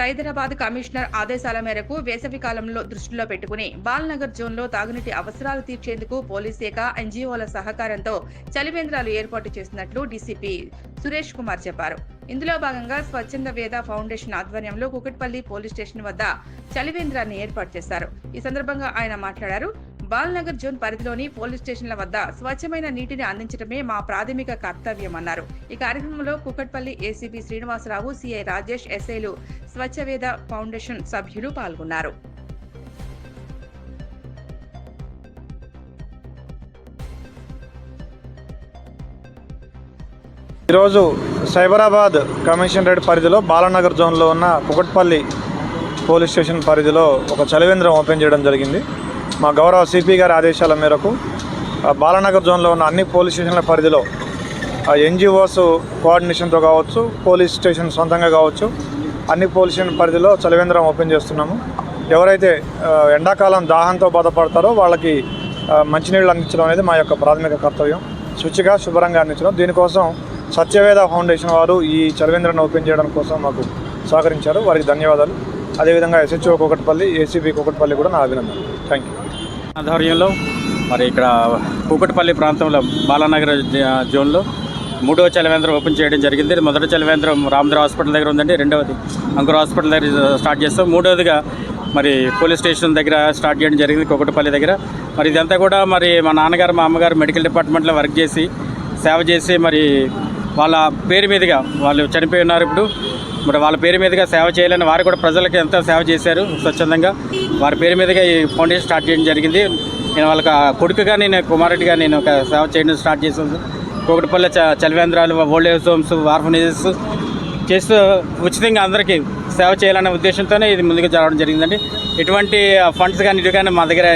సైదరాబాద్ commissioner ఆదేశాల మేరకు వేసవి కాలంలో దృష్టిలో పెట్టుకుని బాల్నగర్ జోన్లో తాగునీటి అవసరాలు తీర్చేందుకు పోలీస్ శాఖ ఎన్జీఓల సహకారంతో చలివేంద్రాలు ఏర్పాటు చేసినట్లు డీసీపీ సురేష్ కుమార్ చెప్పారు. ఇందులో భాగంగా స్వచ్ఛంద వేద ఫౌండేషన్ ఆధ్వర్యంలో కుకట్పల్లి పోలీస్ స్టేషన్ వద్ద చలివేంద్రాన్ని ఏర్పాటు చేశారు. ఈ సందర్భంగా ఆయన మాట్లాడారు. బాల్నగర్ జోన్ పరిధిలోని పోలీస్ స్టేషన్ల వద్ద స్వచ్ఛమైన నీటిని అందించడమే మా ప్రాథమిక కర్తవ్యమన్నారు. ఈ కార్యక్రమంలో కుకట్పల్లి ఏసీపీ శ్రీనివాసరావు సిఐ రాజేష్ ఎస్ఐలు స్వచ్ఛవేద ఫౌండేషన్ సభ్యులు పాల్గొన్నారు. ఈరోజు సైబరాబాద్ కమిషనరేట్ పరిధిలో బాలనగర్ జోన్లో ఉన్న కుకట్పల్లి పోలీస్ స్టేషన్ పరిధిలో ఒక చలివేంద్రం ఓపెన్ చేయడం జరిగింది. మా గౌరవ సిపి గారి ఆదేశాల మేరకు బాలనగర్ జోన్లో ఉన్న అన్ని పోలీస్ స్టేషన్ల పరిధిలో ఎన్జిఓస్ కోఆర్డినేషన్తో కావచ్చు పోలీస్ స్టేషన్ సొంతంగా కావచ్చు అన్ని పోలీస్ స్టేషన్ పరిధిలో చలివేంద్రం ఓపెన్ చేస్తున్నాము. ఎవరైతే ఎండాకాలం దాహంతో బాధపడతారో వాళ్ళకి మంచినీళ్ళు అందించడం అనేది మా యొక్క ప్రాథమిక కర్తవ్యం. శుచిగా శుభ్రంగా అందించడం. దీనికోసం సత్యవేద ఫౌండేషన్ వారు ఈ చలివేంద్రాన్ని ఓపెన్ చేయడం కోసం మాకు సహకరించారు. వారికి ధన్యవాదాలు. అదేవిధంగా ఎస్హెచ్ఓ కూకట్పల్లి ఏసీబీ కూకట్పల్లి కూడా నా అభినందనలు. థ్యాంక్ యూ ఆధ్వర్యంలో మరి ఇక్కడ కూకట్పల్లి ప్రాంతంలో బాలానగర్ జోన్లో మూడవ చలవేంద్రం ఓపెన్ చేయడం జరిగింది. మొదటి చలవేంద్రం రామదేవ్ హాస్పిటల్ దగ్గర ఉందండి. రెండవది అంకుర హాస్పిటల్ దగ్గర స్టార్ట్ చేస్తాం. మూడవదిగా మరి పోలీస్ స్టేషన్ దగ్గర స్టార్ట్ చేయడం జరిగింది కూకట్పల్లి దగ్గర. మరి ఇదంతా కూడా మరి మా నాన్నగారు మా అమ్మగారు మెడికల్ డిపార్ట్మెంట్లో వర్క్ చేసి సేవ చేసి మరి వాళ్ళ పేరు మీదుగా వాళ్ళు చనిపోయి ఉన్నారు ఇప్పుడు. మరి వాళ్ళ పేరు మీదుగా సేవ చేయాలని వారు కూడా ప్రజలకు ఎంతో సేవ చేశారు స్వచ్ఛందంగా. వారి పేరు మీదుగా ఈ ఫౌండేషన్ స్టార్ట్ చేయడం జరిగింది. నేను వాళ్ళకి కొడుకుగా నేను కుమారుడిగా నేను ఒక సేవ చేయడం స్టార్ట్ చేసాను కోకటిపల్లి చ చలివేంద్రాలు ఓల్డ్ ఏజ్ హోమ్స్ ఆర్ఫనేజెస్ చేస్తూ ఉచితంగా అందరికీ సేవ చేయాలనే ఉద్దేశంతోనే ఇది ముందుకు జరగడం జరిగిందండి. ఎటువంటి ఫండ్స్ కానీ ఇటు కానీ మా దగ్గర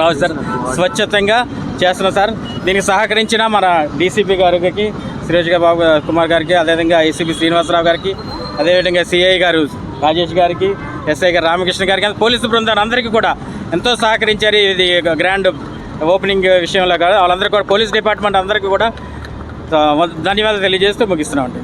రావు సార్. స్వచ్ఛతంగా చేస్తున్నాం సార్. దీనికి సహకరించిన మన డీసీపీ గారికి సురేష్ బాబు కుమార్ గారికి అదేవిధంగా ఏసీపీ శ్రీనివాసరావు గారికి అదేవిధంగా సిఐ గారు రాజేష్ గారికి ఎస్ఐ గారు రామకృష్ణ గారికి పోలీసు బృందాలు అందరికీ కూడా ఎంతో సహకరించారు ఇది గ్రాండ్ ఓపెనింగ్ విషయంలో కాదు. వాళ్ళందరికీ కూడా పోలీస్ డిపార్ట్మెంట్ అందరికీ కూడా ధన్యవాదాలు తెలియజేస్తూ ముగిస్తున్నామండి.